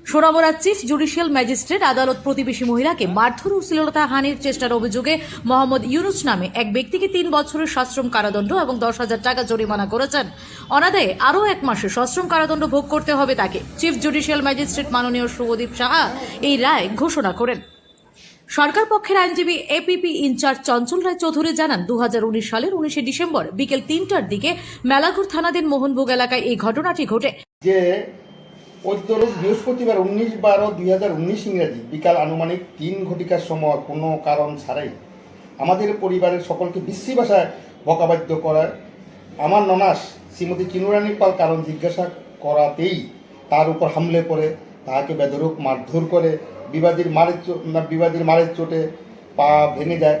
Sonamura chief judicial magistrate আদালত প্রতিবেশী মহিলাকে মারধর ও শ্লীলতা হানির চেষ্টার অভিযোগে মোহাম্মদ ইউনুস নামে এক ব্যক্তিকে তিন বছরের সশ্রম কারাদণ্ড এবং দশ হাজার টাকা জরিমানা করেছেন। অনাদায়ে আরও এক মাসে সশ্রম কারাদণ্ড ভোগ করতে হবে তাকে। চিফ জুডিশিয়াল ম্যাজিস্ট্রেট মাননীয় শুভদীপ সাহা এই রায় ঘোষণা করেন। সরকার পক্ষের আইনজীবী এপিপি ইনচার্জ চঞ্চল রায় চৌধুরী জানান দু হাজার উনিশ সালের উনিশে ডিসেম্বর বিকেল তিনটার দিকে মেলাঘর থানাধীন মোহনভোগ এলাকায় এই ঘটনাটি ঘটে। যে অদ্য বৃহস্পতিবার উনিশ বারো দুই হাজার উনিশ ইংরাজি বিকাল আনুমানিক তিন ঘটিকার সময় কোনো কারণ ছাড়াই আমাদের পরিবারের সকলকে বিশ্রী ভাষায় বকাবাদ্য করায়। আমার ননাস শ্রীমতী চিনুরানী পাল কারণ জিজ্ঞাসা করাতেই তার উপর হামলে পড়ে। তাহাকে বেদরূপ মারধর করে বিবাদীর মারের বিবাদীর মারের চোটে পা ভেঙে যায়।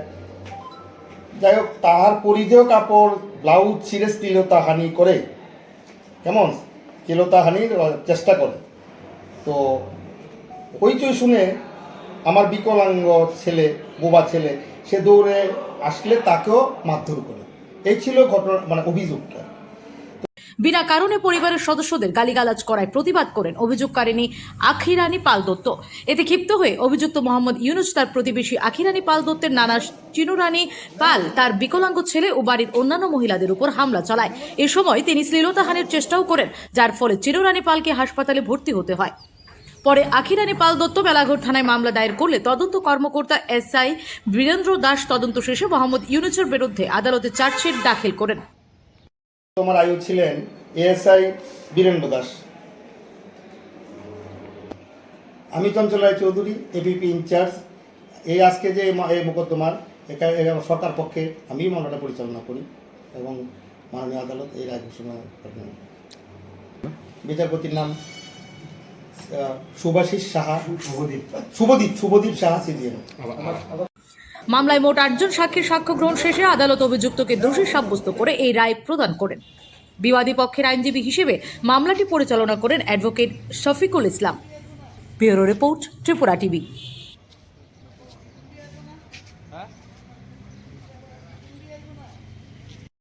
যাই হোক, তাহার পরিধেয় কাপড়, ব্লাউজ, ছিঁড়ে শ্লীলতা হানি করে। কেমন? শ্লীলতাহানির চেষ্টা করে। তো হইচই শুনে আমার বিকলাঙ্গ ছেলে, বোবা ছেলে, সে দৌড়ে আসলে তাকেও মারধর করে। এই ছিল ঘটনা মানে অভিযোগটা। বিনা কারণে পরিবারের সদস্যদের গালিগালাজ করায় প্রতিবাদ করেন অভিযোগকারিণী আখিরানী পাল দত্ত। এতে ক্ষিপ্ত হয়ে অভিযুক্ত মোহাম্মদ ইউনুস তার প্রতিবেশী আখিরানী পাল দত্তের নানা চিনুরানী পাল, তার বিকলাঙ্গ ছেলে ও বাড়ির অন্যান্য মহিলাদের উপর হামলা চালায়। এ সময় তিনি শ্লীলতাহানের চেষ্টাও করেন, যার ফলে চিনুরানী পালকে হাসপাতালে ভর্তি হতে হয়। পরে আখিরানী পাল দত্ত বেলাঘর থানায় মামলা দায়ের করলে তদন্ত কর্মকর্তা এসআই বীরেন্দ্র দাস তদন্ত শেষে মোহাম্মদ ইউনুসের বিরুদ্ধে আদালতে চার্জশিট দাখিল করেন। তোমার আয়ু ছিলেন এএসআই বীরেন্দ্র দাস। আমি চঞ্চল রায় চৌধুরী এবিপি ইনচার্জ। এই আজকে যে এই মোকদ্দমার সরকার পক্ষে আমি মামলাটা পরিচালনা করি এবং মাননীয় আদালত এই রায় ঘোষণা করেন। বিচারপতির নাম আহ, সুভাষিস সাহা। শুভদীপ। শুভদীপ শুভদীপ সাহা সিজিএম মামলায় মোট আটজন সাক্ষীর সাক্ষ্য গ্রহণ শেষে আদালত অভিযুক্তকে দোষী সাব্যস্ত করে এই রায় প্রদান করেন। বিবাদী পক্ষের আইনজীবী হিসেবে মামলাটি পরিচালনা করেন advocate Shafiqul Islam. Bureau report Tripura TV.